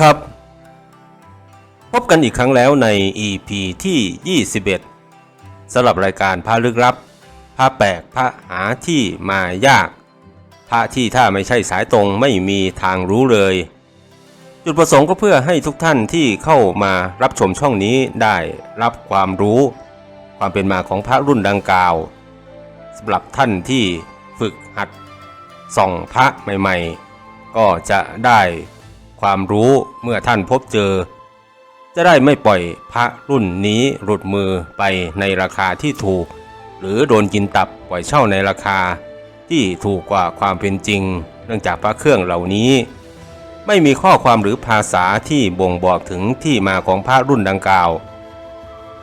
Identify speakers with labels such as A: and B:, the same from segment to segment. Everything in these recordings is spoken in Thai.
A: ครับ พบกันอีกครั้งแล้วใน EP ที่ 21สำหรับรายการพระลึกลับพระแปลกพระหาที่มายาก พระที่ถ้าไม่ใช่สายตรงไม่มีทางรู้เลย จุดประสงค์ก็เพื่อให้ทุกท่านที่เข้ามารับชมช่องนี้ได้รับความรู้ ความเป็นมาของพระรุ่นดังกล่าวสำหรับท่านที่ฝึกหัดส่องพระใหม่ ๆ ก็จะได้ ความรู้เมื่อท่านพบเจอ จะได้ไม่ปล่อยพระรุ่นนี้หลุดมือไปในราคาที่ถูก หรือโดนกินตับปล่อยเช่าในราคา ที่ถูกกว่าความเป็นจริง เนื่องจากพระเครื่องเหล่านี้ ไม่มีข้อความหรือภาษาที่บ่งบอกถึงที่มาของพระรุ่นดังกล่าว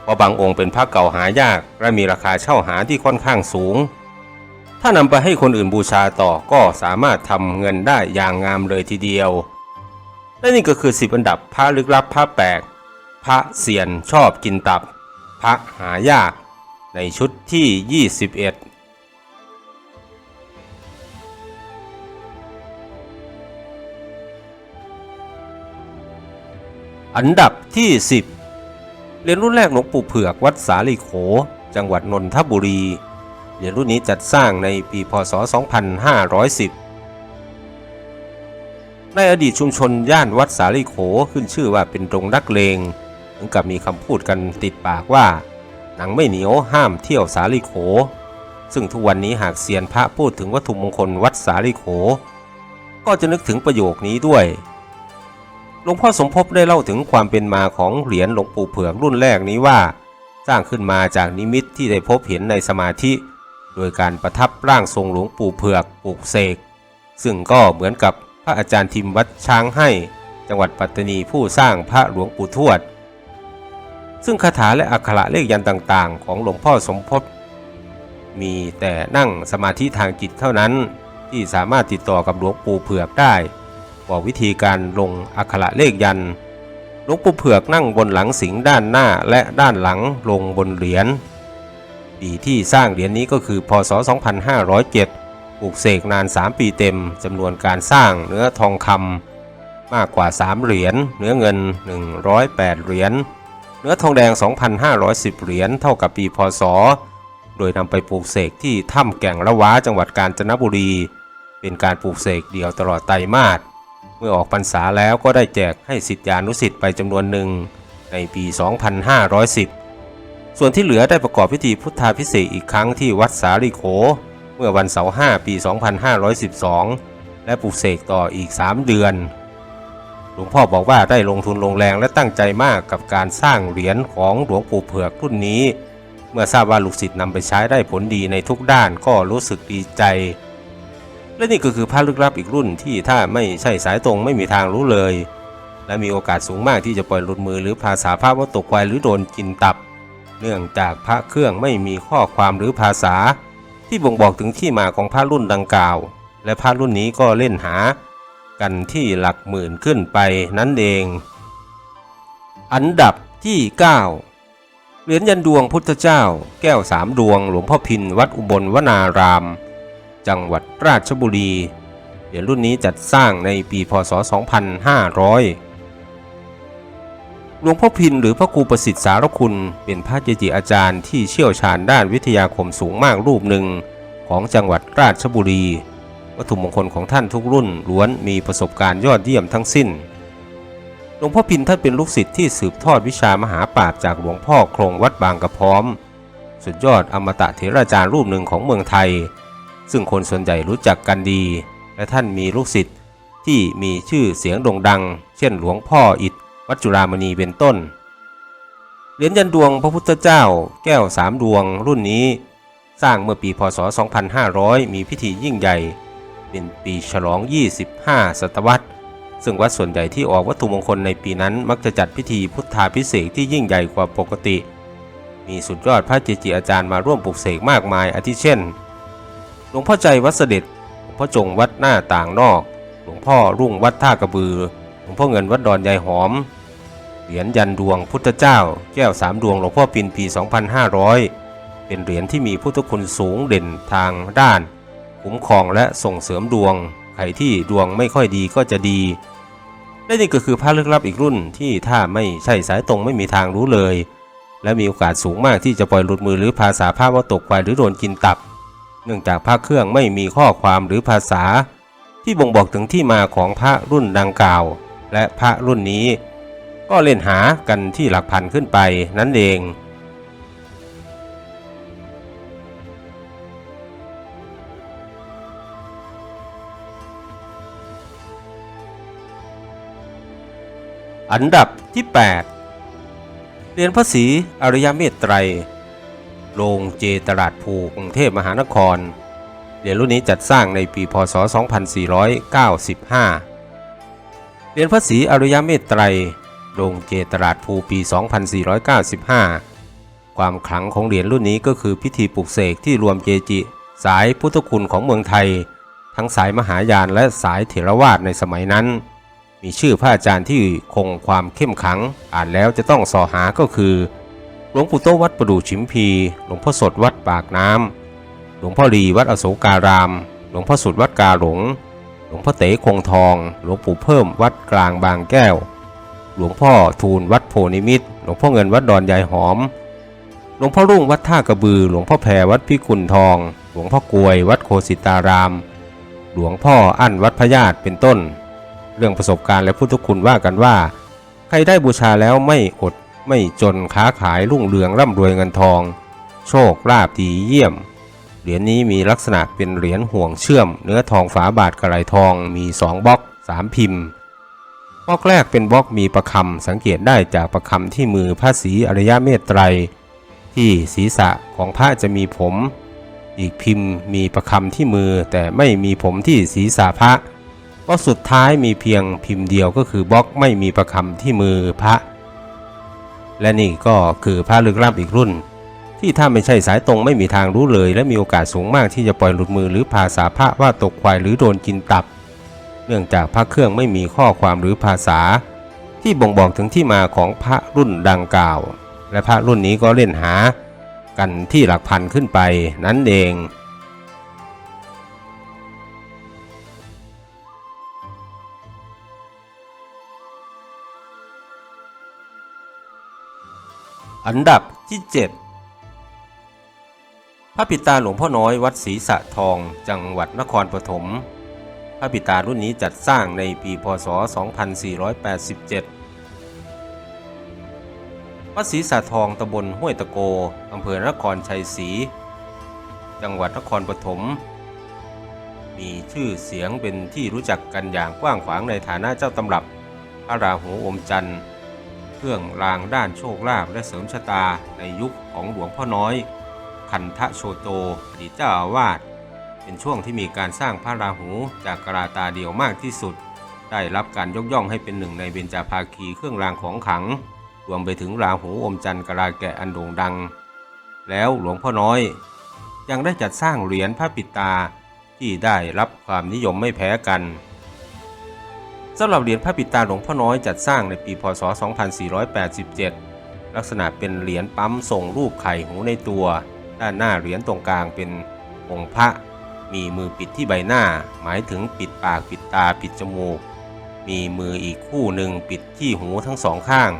A: เพราะบางองค์เป็นพระเก่าหายากและมีราคาเช่าหาที่ค่อนข้างสูง ถ้านำไปให้คนอื่นบูชาต่อก็สามารถทำเงินได้อย่างงามเลยทีเดียว และนี่ก็คือ 10 อันดับพระลึกลับพระแปลก พระเสียนชอบกินตับ พระหายาก ในชุดที่ 21อันดับที่ 10 เหรียญรุ่นแรกหลวงปู่เผือกวัดสาลีโข จังหวัดนนทบุรี เหรียญรุ่นนี้จัดสร้างในปีพศ 2510 ในอดีตชุมชนย่านวัดสาลีโขขึ้นชื่อว่าเป็นตรงนักเลงถึงกับมีคำพูดกันติดปากว่า หนังไม่เหนียวห้ามเที่ยวสาลีโข ซึ่งทุกวันนี้หากเซียนพระพูดถึงวัตถุมงคลวัดสาลีโข ก็จะนึกถึงประโยคนี้ด้วยหลวงพ่อสมภพได้เล่าถึงความเป็นมาของเหรียญหลวงปู่เผือกรุ่นแรกนี้ว่า สร้างขึ้นมาจากนิมิตที่ได้พบเห็นในสมาธิ โดยการประทับร่างทรงหลวงปู่เผือกปลูกเสกซึ่งก็เหมือนกับ ระอาจารย์ทิมวัดช้างให้ จังหวัดปัตตานีผู้สร้างพระหลวงปู่ทวด ซึ่งคาถาและอักขระเลขยันต่างๆ ของหลวงพ่อสมภพมีแต่นั่งสมาธิทางจิตเท่านั้น ที่สามารถติดต่อกับหลวงปู่เผือกได้ บอกวิธีการลงอักขระเลขยันหลวงปู่เผือกนั่งบนหลังสิงด้านหน้าและด้านหลังลงบนเหรียญปีที่สร้างเหรียญนี้ก็คือพศ 2507 ปลูกเสกนาน 3 ปีเต็มจำนวนการสร้างเนื้อทองคำมากกว่า 3 เหรียญ เนื้อเงิน 108 เหรียญ เนื้อทองแดง 2,510 เหรียญเท่ากับปีพศ โดยนำไปปลูกเสกที่ถ้ำแก่งละว้าจังหวัดกาญจนบุรี เป็นการปลูกเสกเดียวตลอดไตรมาส เมื่อออกพรรษาแล้วก็ได้แจกให้สิทธิานุสิทธิ์ไปจำนวนหนึ่งในปี 2510 ส่วนที่เหลือได้ประกอบพิธีพุทธาพิเศษอีกครั้งที่วัดสาลีโข เมื่อวันเสาร์5ปี 2512 และปลูกเสกต่ออีก 3 เดือน หลวงพ่อบอกว่าได้ลงทุนลงแรงและตั้งใจมากกับการสร้างเหรียญของหลวงปู่เผือกรุ่นนี้ เมื่อทราบว่าลูกศิษย์นำไปใช้ได้ผลดีในทุกด้านก็รู้สึกดีใจ และนี่ก็คือพระลึกลับอีกรุ่นที่ถ้าไม่ใช่สายตรงไม่มีทางรู้เลย และมีโอกาสสูงมากที่จะปล่อยหลุดมือหรือภาษาพระว่าตกควายหรือโดนกินตับ เนื่องจากพระเครื่องไม่มีข้อความหรือภาษา ที่บ่งบอกถึงที่มาของพระรุ่นดังกล่าว และพระรุ่นนี้ก็เล่นหากันที่หลักหมื่นขึ้นไปนั่นเอง อันดับที่ 9 เหรียญยันดวงพุทธเจ้า แก้วสามดวงหลวงพ่อพินวัดอุบลวนาราม จังหวัดราชบุรี เหรียญรุ่นนี้จัดสร้างในปีพศ 2500 หลวงพ่อพินหรือพระครูประสิทธิ์สารคุณ เป็นพระเจจิอาจารย์ที่เชี่ยวชาญด้านวิทยาคมสูงมากรูปหนึ่ง ของจังหวัดราชบุรี วัตถุมงคลของท่านทุกรุ่นล้วนมีประสบการณ์ยอดเยี่ยมทั้งสิ้น หลวงพ่อพินท่านเป็นลูกศิษย์ที่สืบทอดวิชามหาปราชญ์จากหลวงพ่อโครงวัดบางกระพร้อม สุดยอดอมตะเถราจารย์รูปหนึ่งของเมืองไทย ซึ่งคนส่วนใหญ่รู้จักกันดี และท่านมีลูกศิษย์ที่มีชื่อเสียงโด่งดัง เช่นหลวงพ่ออิฐ วัดจุฬามณีเป็นต้น เหรียญยันดวงพระพุทธเจ้า แก้วสามดวงรุ่นนี้ สร้างเมื่อปีพศ 2500 มีพิธียิ่งใหญ่ เป็นปีฉลอง 25 ศตวรรษ ซึ่งวัดส่วนใหญ่ที่ออกวัตถุมงคลในปีนั้นมักจะจัดพิธีพุทธาพิเศษที่ยิ่งใหญ่กว่าปกติ มีสุดยอดพระเจจิอาจารย์มาร่วมปลุกเสกมากมายอาทิเช่น หลวงพ่อใจวัดเสด็จหลวงพ่อจงวัดหน้าต่างนอก หลวงพ่อรุ่งวัดท่ากระบือหลวงพ่อเงินวัดดอนยายหอม เหรียญยันดวงพุทธเจ้า แก้วสามดวงหลวงพ่อปินปี 2500 เป็นเหรียญที่มีพุทธคุณสูงเด่นทางด้าน คุ้มครองและส่งเสริมดวง ใครที่ดวงไม่ค่อยดีก็จะดีและนี่ก็คือพระลึกลับอีกรุ่นที่ถ้าไม่ใช่สายตรงไม่มีทางรู้เลย และมีโอกาสสูงมากที่จะปล่อยหลุดมือหรือภาษาภาพว่าตกควายหรือโดนกินตับ เนื่องจากพระเครื่องไม่มีข้อความหรือภาษา ที่บ่งบอกถึงที่มาของพระรุ่นดังกล่าว และพระรุ่นนี้ ก็เล่นหากันที่หลักพันขึ้นไปนั่นเองอันดับที่ 8 เรียญพระศรีอริยเมตไตร โรงเจตลาดภูกรุงเทพมหานคร เรียญรุ่นนี้จัดสร้างในปี พศ 2495เหรียญพระศรีอริยเมตไตร โรงเจตลาดภูปี 2495 ความขลังของเหรียญรุ่นนี้ก็คือพิธีปลุกเสกที่รวมเจจิ สายพุทธคุณของเมืองไทย ทั้งสายมหายานและสายเถรวาทในสมัยนั้น มีชื่อพระอาจารย์ที่คงความเข้มขัง อ่านแล้วจะต้องสอหาก็คือ หลวงปู่โตวัดประดู่ชิมพี หลวงพ่อสดวัดปากน้ำ หลวงพ่อรีวัดอโศการาม หลวงพ่อสุดวัดกาหลงหลวงพ่อเต๋คงทอง หลวงปู่เพิ่มวัดกลางบางแก้ว หลวงพ่อทูลวัดโพนิมิตรหลวงพ่อเงินวัดดอนยายหอม หลวงพ่อรุ่งวัดท่ากระบือ หลวงพ่อแพรวัดพิกุลทอง หลวงพ่อกวยวัดโคสิตาราม หลวงพ่ออั้นวัดพญาตเป็นต้น เรื่องประสบการณ์และพุทธคุณว่ากันว่า ใครได้บูชาแล้วไม่อดไม่จนค้าขายรุ่งเรืองร่ำรวยเงินทอง โชคลาภดีเยี่ยม เหรียญนี้มีลักษณะเป็นเหรียญห่วงเชื่อม เนื้อทองฝาบาทกระไหลทองมี2บล็อก3พิมพ์ บล็อกแรกเป็นบล็อกมีประคำสังเกตได้จากประคำที่มือพระศรีอริยเมตไตร ที่ศีรษะของพระจะมีผม อีกพิมพ์มีประคำที่มือแต่ไม่มีผมที่ศีรษะพระบล็อกสุดท้ายมีเพียงพิมพ์เดียวก็คือบล็อกไม่มีประคำที่มือพระ และนี่ก็คือพระลึกลับอีกรุ่น ที่ถ้าไม่ใช่สายตรงไม่มีทางรู้เลย และมีโอกาสสูงมากที่จะปล่อยหลุดมือหรือภาษาพระว่าตกควายหรือโดนกินตับ เนื่องจากพระเครื่องไม่มีข้อความหรือภาษา ที่บ่งบอกถึงที่มาของพระรุ่นดังกล่าว และพระรุ่นนี้ก็เล่นหา กันที่หลักพันขึ้นไปนั่นเองอันดับที่ 7 พระปิตาหลวงพ่อน้อยวัดศรีสะทอง จังหวัดนครปฐม พระปิตารุ่นนี้จัดสร้างในปีพศ 2487 วัดศรีสะทองตำบลห้วยตะโก อำเภอนครชัยศรี จังหวัดนครปฐม มีชื่อเสียงเป็นที่รู้จักกันอย่างกว้างขวางในฐานะเจ้าตำรับพระราหูอมจันทร์ เครื่องรางด้านโชคลาภและเสริมชะตาในยุคของหลวงพ่อน้อย คันทะโชโตอดีตเจ้าอาวาส เป็นช่วงที่มีการสร้างพระราหูจากกราตาเดียวมากที่สุด ได้รับการยกย่องให้เป็นหนึ่งในเบญจภาคีเครื่องรางของขลัง รวมไปถึงราหูอมจันทร์กราแกะอันโด่งดัง แล้วหลวงพ่อน้อย ยังได้จัดสร้างเหรียญพระปิดตาที่ได้รับความนิยมไม่แพ้กันสำหรับเหรียญพระปิดตาหลวงพ่อน้อยจัดสร้างในปีพศ 2487 ลักษณะเป็นเหรียญปั๊มส่งรูปไข่หูในตัว ด้านหน้าเหรียญตรงกลางเป็นองค์พระ มีมือปิดที่ใบหน้า หมายถึงปิดปากปิดตาปิดจมูก มีมืออีกคู่หนึ่งปิดที่หูทั้งสองข้าง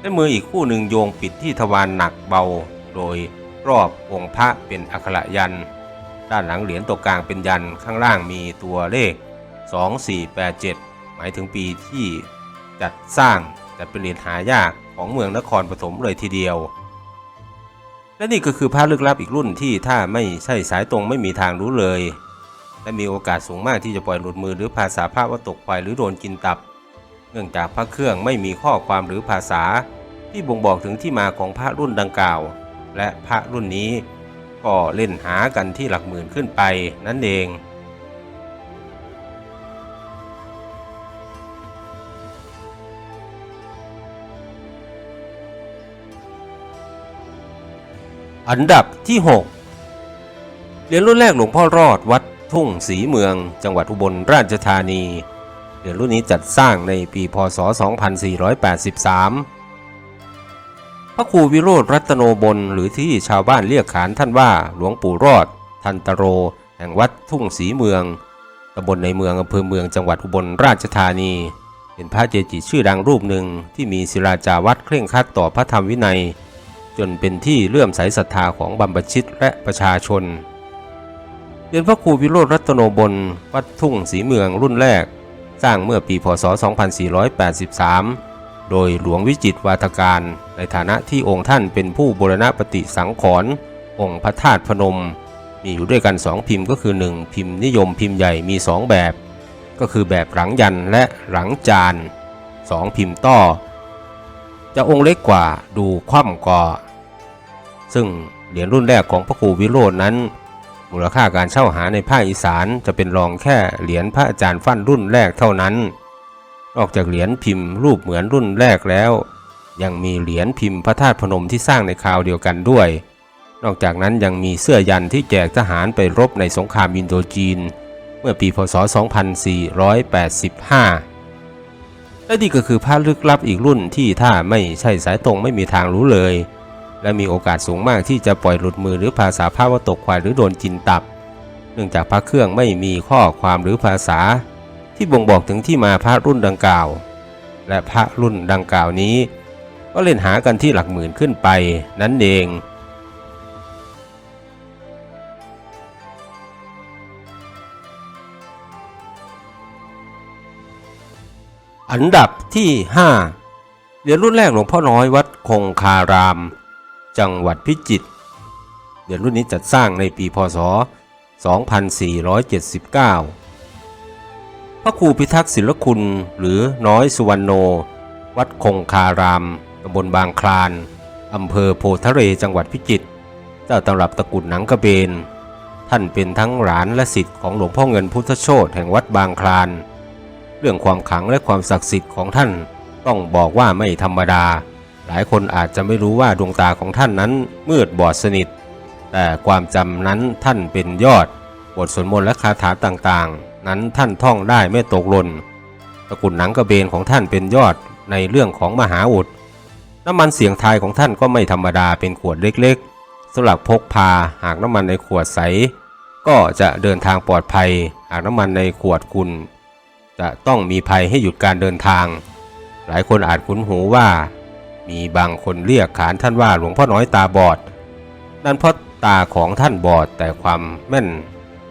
A: และมืออีกคู่หนึ่งโยงปิดที่ทวารหนักเบา โดยรอบองค์พระเป็นอักขระยัน ด้านหลังเหรียญตรงกลางเป็นยันต์ข้างล่างมีตัวเลข 2487 หมายถึงปีที่จัดสร้างแต่เป็นเหรียญหายากของเมืองนครปฐมเลยทีเดียว และนี่ก็คือพระลึกลับอีกรุ่นที่ถ้าไม่ใช่สายตรงไม่มีทางรู้เลย และมีโอกาสสูงมากที่จะปล่อยหลุดมือหรือภาษาพระว่าตกไปหรือโดนกินตับ เนื่องจากพระเครื่องไม่มีข้อความหรือภาษา ที่บ่งบอกถึงที่มาของพระรุ่นดังกล่าว และพระรุ่นนี้ก็เล่นหากันที่หลักหมื่นขึ้นไปนั่นเอง อันดับที่ 6 เหรียญรุ่นแรกหลวงพ่อรอดวัดทุ่งศรีเมือง จังหวัดอุบลราชธานี เหรียญรุ่นนี้จัดสร้างในปีพศ 2483 พระครูวิโรธรัตโนบลหรือที่ชาวบ้านเรียกขานท่านว่าหลวงปู่รอด ทันตโร แห่งวัดทุ่งศรีเมืองตำบลในเมืองอำเภอเมืองจังหวัดอุบลราชธานี เป็นพระเจจิชื่อดังรูปหนึ่งที่มีศิลาจาวัดเคร่งครัดต่อพระธรรมวินัย จนเป็นที่เลื่อมใสศรัทธาของบัมพชิตและประชาชน เรียนพระครูวิโรธรัตโนบลวัดทุ่งศรีเมืองรุ่นแรก สร้างเมื่อปีพศ 2483 โดยหลวงวิจิตวาทการ ในฐานะที่องค์ท่านเป็นผู้บูรณปฏิสังขรณ์องค์พระธาตุพนม มีอยู่ด้วยกันสองพิมพ์ก็คือ 1 พิมพ์นิยมพิมพ์ใหญ่มี 2 แบบ ก็คือแบบหลังยันและหลังจาน 2 พิมพ์ต้อจะองค์เล็กกว่าดูคว่ำกว่า ซึ่งเหรียญรุ่นแรกของพระครูวิโรจน์นั้น มูลค่าการเช่าหาในภาคอีสานจะเป็นรองแค่เหรียญพระอาจารย์ฟั่นรุ่นแรกเท่านั้น นอกจากเหรียญพิมพ์รูปเหมือนรุ่นแรกแล้ว ยังมีเหรียญพิมพ์พระธาตุพนมที่สร้างในคราวเดียวกันด้วย นอกจากนั้นยังมีเสื้อยันที่แจกทหารไปรบในสงครามอินโดจีน เมื่อปีพศ 2485และนี่ก็คือพระลึกลับอีกรุ่นที่ถ้าไม่ใช่สายตรงไม่มีทางรู้เลย และมีโอกาสสูงมากที่จะปล่อยหลุดมือหรือภาษาพระว่าตกควายหรือโดนกินตับ เนื่องจากพระเครื่องไม่มีข้อความหรือภาษา ที่บ่งบอกถึงที่มาพระรุ่นดังกล่าว และพระรุ่นดังกล่าวนี้ ก็เล่นหากันที่หลักหมื่นขึ้นไปนั่นเองอันดับที่ 5 เหรียญรุ่นแรกหลวงพ่อน้อยวัดคงคาราม จังหวัดพิจิตรเหรียญรุ่นนี้จัดสร้างในปีพศ 2479 พระครูพิทักษ์ศิลคุณหรือน้อยสุวรรณโน วัดคงคารามตำบลบางคลานอำเภอโพทะเลจังหวัดพิจิตรเจ้าตำรับตระกุดหนังกระเบน ท่านเป็นทั้งหลานและสิทธิ์ของหลวงพ่อเงินพุทธโชตแห่งวัดบางคลาน เรื่องความขังและความศักดิ์สิทธิ์ของท่านต้องบอกว่าไม่ธรรมดา หลายคนอาจจะไม่รู้ว่าดวงตาของท่านนั้นมืดบอดสนิท แต่ความจำนั้นท่านเป็นยอด บทสวดมนต์และคาถาต่างๆ นั้นท่านท่องได้ไม่ตกหล่นตะกุดหนังกระเบนของท่านเป็นยอดในเรื่องของมหาอุดน้ำมันเสียงทายของท่านก็ไม่ธรรมดาเป็นขวดเล็กๆสำหรับพกพาหากน้ำมันในขวดใส ก็จะเดินทางปลอดภัย หากน้ำมันในขวดคุณ จะต้องมีภัยให้หยุดการเดินทาง หลายคนอาจคุ้นหูว่า มีบางคนเรียกขานท่านว่าหลวงพ่อน้อยตาบอด นั่นเพราะตาของท่านบอดแต่ความแม่น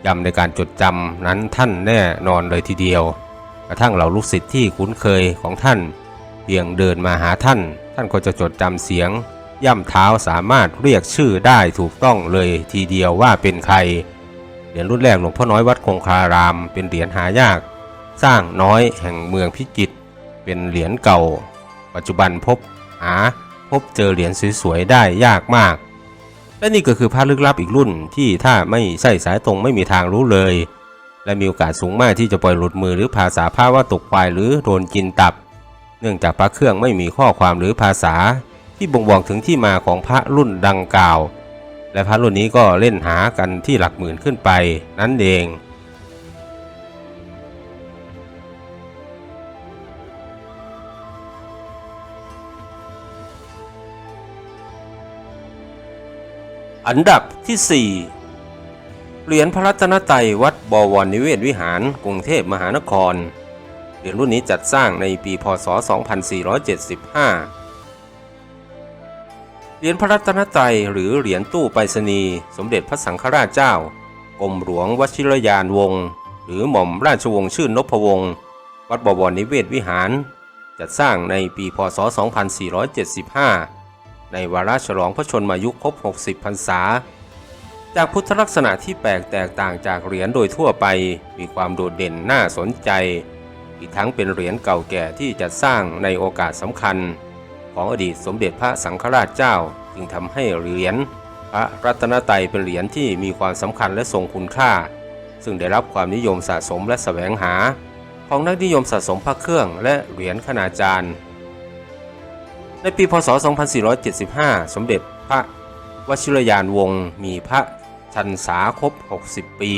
A: ยำในการจดจำนั้นท่านแน่นอนเลยทีเดียว กระทั่งเราลูกศิษย์ที่คุ้นเคยของท่านเพียงเดินมาหาท่าน ท่านก็จะจดจำเสียง ย่ำเท้าสามารถเรียกชื่อได้ถูกต้องเลยทีเดียวว่าเป็นใครเหรียญรุ่นแรกหลวงพ่อน้อยวัดคงคาราม เป็นเหรียญหายาก สร้างน้อยแห่งเมืองพิจิตรเป็นเหรียญเก่า ปัจจุบันพบา พบเจอเหรียญสวยๆได้ยากมาก และนี่ก็คือพระลึกลับอีกรุ่นที่ถ้าไม่ใช่สายตรงไม่มีทางรู้เลย และมีโอกาสสูงมากที่จะปล่อยหลุดมือหรือภาษาพระว่าตกควายหรือโดนกินตับ เนื่องจากพระเครื่องไม่มีข้อความหรือภาษา ที่บ่งบอกถึงที่มาของพระรุ่นดังกล่าว และพระรุ่นนี้ก็เล่นหากันที่หลักหมื่นขึ้นไปนั่นเอง อันดับที่ 4 เหรียญพระรัตนตรัยวัดบวรนิเวศวิหาร กรุงเทพมหานคร เหรียญรุ่นนี้จัดสร้างในปีพศ 2475 เหรียญพระรัตนตรัยหรือเหรียญตู้ไปรษณีย์สมเด็จพระสังฆราชเจ้ากรมหลวงวชิรยานวงศ์หรือหม่อมราชวงศ์ชื่นนพวงศ์วัดบวรนิเวศวิหาร จัดสร้างในปีพศ 2475 ในวาระฉลองพระชนมายุครบ 60 พรรษา จากพุทธลักษณะที่แปลกแตกต่างจากเหรียญโดยทั่วไป มีความโดดเด่นน่าสนใจ อีกทั้งเป็นเหรียญเก่าแก่ที่จัดสร้างในโอกาสสำคัญ ของอดีตสมเด็จพระสังฆราชเจ้า จึงทำให้เหรียญพระรัตนตรัยเป็นเหรียญที่มีความสำคัญและทรงคุณค่า ซึ่งได้รับความนิยมสะสมและแสวงหา ของนักนิยมสะสมพระเครื่องและเหรียญคณาจารย์ ในปีพศ 2475 สมเด็จพระวชิรยานวงศ์มีพระชันษาครบ 60 ปี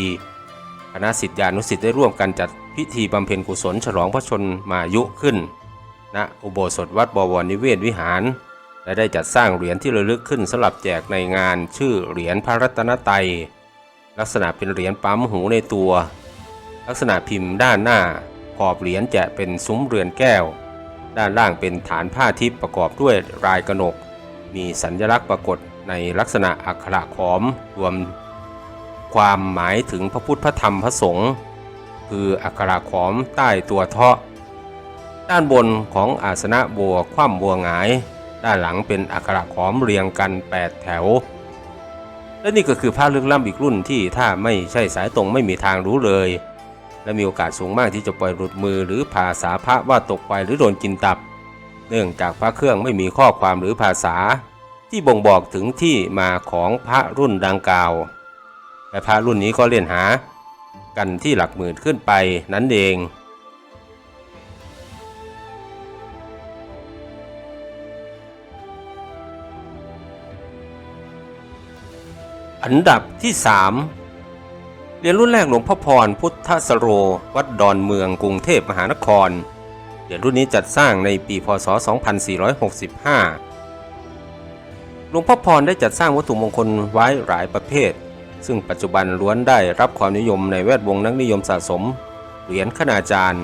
A: คณะสิทธิานุสิทธิ์ได้ร่วมกันจัดพิธีบำเพ็ญกุศลฉลองพระชนมายุขึ้น ณ อุโบสถวัดบวรนิเวศวิหาร และได้จัดสร้างเหรียญที่ระลึกขึ้นสำหรับแจกในงานชื่อเหรียญพระรัตนตรัย ลักษณะเป็นเหรียญปั๊มหูในตัว ลักษณะพิมพ์ด้านหน้าขอบเหรียญจะเป็นซุ้มเรือนแก้ว ด้านล่างเป็นฐานผ้าทิพย์ประกอบด้วยลายกระหนก มีสัญลักษณ์ปรากฏในลักษณะอักขระขอมรวมความหมายถึงพระพุทธพระธรรมพระสงฆ์คืออักขระขอมใต้ตัวเทาะ ด้านบนของอาสนะบัวคว่ำบัวหงาย ด้านหลังเป็นอักขระขอมเรียงกัน 8 แถว และนี่ก็คือผ้าลึกล้ำอีกรุ่นที่ถ้าไม่ใช่สายตรงไม่มีทางรู้เลย และมีโอกาสสูงมากที่จะปล่อยหลุดมือหรือภาษาพระว่าตกไปหรือโดนกินตับ เนื่องจากพระเครื่องไม่มีข้อความหรือภาษา ที่บ่งบอกถึงที่มาของพระรุ่นดังกล่าว และพระรุ่นนี้ก็เล่นหา กันที่หลักหมื่นขึ้นไปนั่นเองอันดับที่3เห รียญรุ่นแรกหลวงพ่อพรพุทธสโร วัดดอนเมืองกรุงเทพมหานคร เหรียญรุ่นนี้จัดสร้างในปีพศ 2465 หลวงพ่อพรได้จัดสร้างวัตถุมงคลไว้หลายประเภท ซึ่งปัจจุบันล้วนได้รับความนิยมในแวดวงนักนิยมสะสม เหรียญขนาจารย์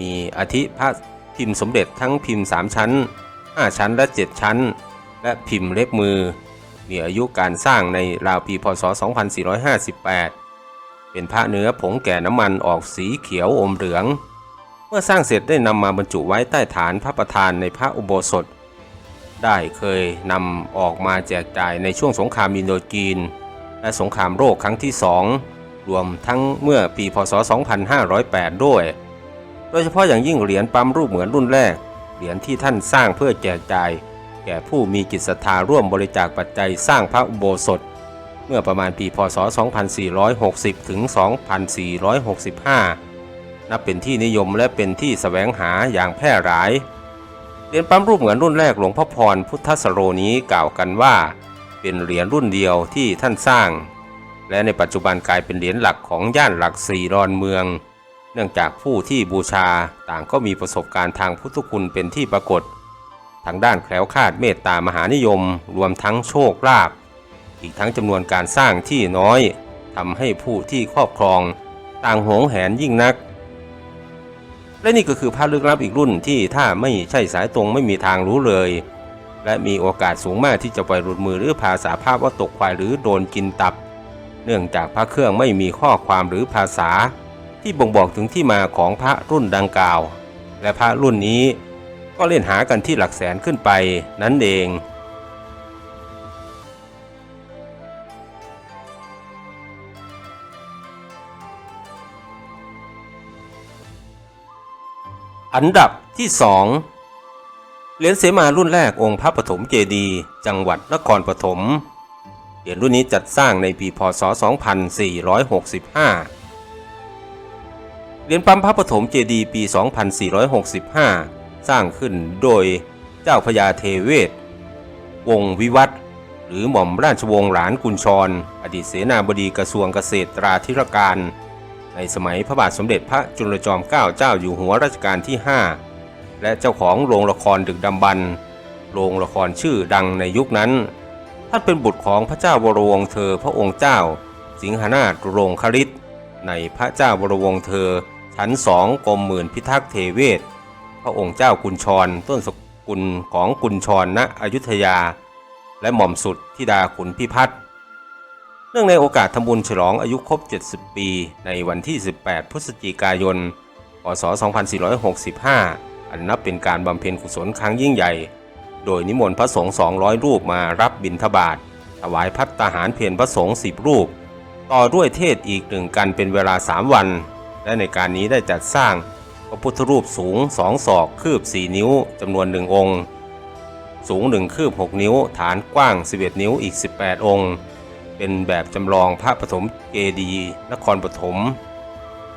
A: มีอาทิพระพิมพ์สมเด็จทั้งพิมพ์ 3 ชั้น 5 ชั้นและ 7 ชั้น และพิมพ์เล็บมือ มีอายุการสร้างในราวปีพศ 2458 เป็นพระเนื้อผงแก่น้ำมันออกสีเขียวอมเหลือง เมื่อสร้างเสร็จได้นำมาบรรจุไว้ใต้ฐานพระประธานในพระอุโบสถ ได้เคยนำออกมาแจกจ่ายในช่วงสงครามอินโดจีน และสงครามโลกครั้งที่สองรวมทั้งเมื่อปีพศ 2508 ด้วย โดยเฉพาะอย่างยิ่งเหรียญปั๊มรูปเหมือนรุ่นแรก เหรียญที่ท่านสร้างเพื่อแจกจ่าย แก่ผู้มีจิตศรัทธาร่วมบริจาคปัจจัยสร้างพระอุโบสถ เมื่อประมาณปีพศ 2460 ถึง 2465 นับเป็นที่นิยมและเป็นที่แสวงหาอย่างแพร่หลาย เหรียญปั๊มรูปเหมือนรุ่นแรกหลวงพ่อพรพุทธสโรนี้กล่าวกันว่า เป็นเหรียญรุ่นเดียวที่ท่านสร้าง และในปัจจุบันกลายเป็นเหรียญหลักของย่านหลักสี่รอนเมือง เนื่องจากผู้ที่บูชาต่างก็มีประสบการณ์ทางพุทธคุณเป็นที่ปรากฏ ทางด้านแคล้วคลาดเมตตามหานิยม รวมทั้งโชคลาภ อีกทั้งจำนวนการสร้างที่น้อยทำให้ผู้ที่ครอบครองต่างหวงแหนยิ่งนัก และนี่ก็คือพระลึกลับอีกรุ่นที่ถ้าไม่ใช่สายตรงไม่มีทางรู้เลย และมีโอกาสสูงมากที่จะปล่อยหลุดมือหรือภาษาภาพว่าตกควายหรือโดนกินตับ เนื่องจากพระเครื่องไม่มีข้อความหรือภาษา ที่บ่งบอกถึงที่มาของพระรุ่นดังกล่าว และพระรุ่นนี้ก็เล่นหากันที่หลักแสนขึ้นไปนั่นเอง อันดับที่2เหรียญเสมารุ่นแรกองค์พระปฐมเจดีย์จังหวัดนครปฐมเหรียญรุ่นนี้จัดสร้างในปีพศ 2465 เหรียญปั๊มพระปฐมเจดีย์ปี 2465 สร้างขึ้นโดยเจ้าพญาเทเวศ วงศ์วิวัฒหรือหม่อมราชวงศ์หลานกุญชร อดีตเสนาบดีกระทรวงเกษตราธิการ ในสมัยพระบาทสมเด็จพระจุลจอมเกล้าเจ้าอยู่หัวรัชกาลที่ 5 และเจ้าของโรงละครดึกดำบรรพ์โรงละครชื่อดังในยุคนั้น ท่านเป็นบุตรของพระเจ้าวรวงเธอพระองค์เจ้า สิงหนาถโรงคริตในพระเจ้าวรวงเธอ ชั้นสองกรมหมื่นพิทักษ์เทเวศ พระองค์เจ้ากุญชรต้นสกุลของกุญชรณอยุธยา และหม่อมสุดธิดาขุนพิพัฒน์ เนื่องในโอกาสทำบุญฉลองอายุครบ 70 ปี ในวันที่ 18 พฤศจิกายน พศ 2465 อันนับเป็นการบำเพ็ญกุศลครั้งยิ่งใหญ่ โดยนิมนต์พระสงฆ์ 200 รูปมารับบิณฑบาต ถวายพัตตาหารเพนพระสงฆ์ 10 รูป ต่อด้วยเทศอีกหนึ่งกันเป็นเวลา 3 วัน และในการนี้ได้จัดสร้างพระพุทธรูปสูง2ศอกคืบ 4 นิ้วจำนวนหนึ่งองค์ สูง1คืบ 6 นิ้ว ฐานกว้าง 11 นิ้วอีก 18 องค์ เป็นแบบจำลองพระปฐมเจดีย์นครปฐม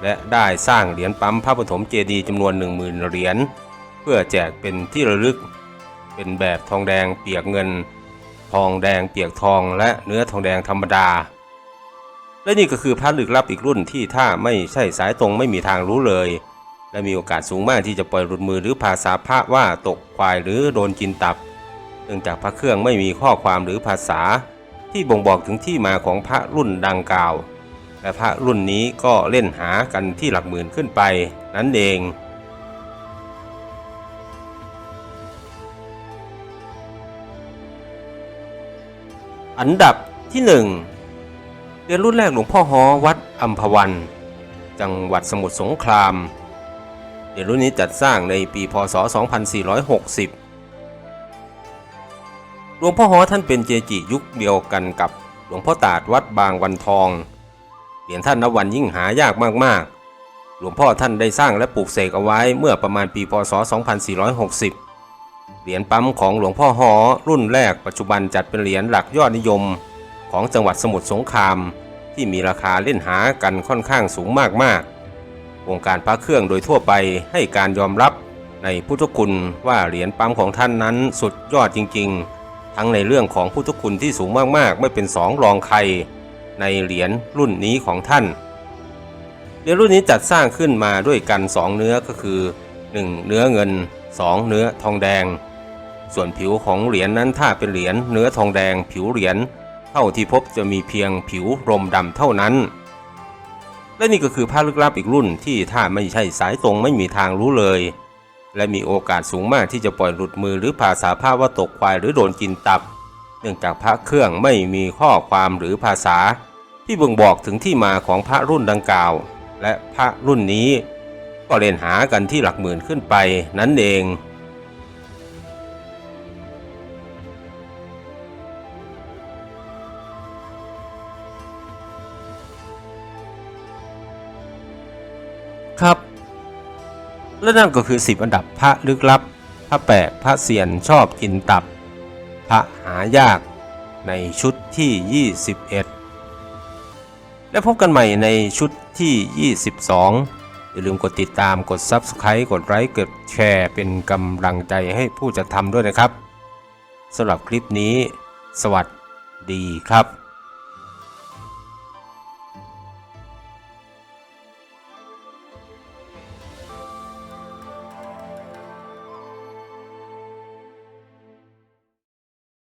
A: และได้สร้างเหรียญปั๊มพระปฐมเจดีย์จำนวน 10,000 เหรียญเพื่อแจกเป็นที่ระลึก เป็นแบบทองแดงเปียกเงิน ทองแดงเปียกทองและเนื้อทองแดงธรรมดา และนี่ก็คือพระลึกลับอีกรุ่นที่ถ้าไม่ใช่สายตรงไม่มีทางรู้เลย และมีโอกาสสูงมากที่จะปล่อยหลุดมือหรือภาษาพระว่าตกควายหรือโดนกินตับ เนื่องจากพระเครื่องไม่มีข้อความหรือภาษา ที่บ่งบอกถึงที่มาของพระรุ่นดังกล่าว และพระรุ่นนี้ก็เล่นหากันที่หลักหมื่นขึ้นไปนั่นเองอันดับที่หนึ่งเรียนรุ่นแรกหลวงพ่อฮอวัดอัมพวัน จังหวัดสมุทรสงครามเรียนรุ่นนี้จัดสร้างในปีพศ 2460 หลวงพ่อฮอท่านเป็นเจจิยุคเดียวกันกับหลวงพ่อตาดวัดบางวันทอง เหรียญท่านนวันยิ่งหายากมากๆ หลวงพ่อท่านได้สร้างและปลูกเสกเอาไว้เมื่อประมาณปีพศ 2460 เหรียญปั๊มของหลวงพ่อฮอรุ่นแรกปัจจุบันจัดเป็นเหรียญหลักยอดนิยมของจังหวัดสมุทรสงคราม ที่มีราคาเล่นหากันค่อนข้างสูงมากๆ วงการพระเครื่องโดยทั่วไปให้การยอมรับในพุทธคุณว่าเหรียญปั๊มของท่านนั้นสุดยอดจริงๆ ทั้งในเรื่องของพุทธคุณที่สูงมากๆ ไม่เป็นสองรองใคร ในเหรียญรุ่นนี้ของท่านเหรียญรุ่นนี้จัดสร้างขึ้นมาด้วยกัน 2 เนื้อก็คือ 1. เนื้อเงิน 2. เนื้อทองแดง ส่วนผิวของเหรียญนั้นถ้าเป็นเหรียญเนื้อทองแดง ผิวเหรียญเท่าที่พบจะมีเพียงผิวรมดำเท่านั้น และนี่ก็คือผ้าลึกลับอีกรุ่นที่ถ้าไม่ใช่สายตรงไม่มีทางรู้เลย และมีโอกาสสูงมากที่จะปล่อยหลุดมือหรือภาษาภาพว่าตกควายหรือโดนกินตับ เนื่องจากพระเครื่องไม่มีข้อความหรือภาษา ที่บ่งบอกถึงที่มาของพระรุ่นดังกล่าว และพระรุ่นนี้ ก็เล่นหากันที่หลักหมื่นขึ้นไปนั่นเอง และนั่นก็คือ 10 อันดับพระลึกลับ พระแปลกพระเสียนชอบกินตับ พระหายากในชุดที่ 21 และพบกันใหม่ในชุดที่ 22 อย่าลืมกดติดตามกด Subscribe กดไลค์กดแชร์เป็นกำลังใจให้ผู้จัดทำด้วยนะครับสำหรับคลิปนี้ สวัสดีครับ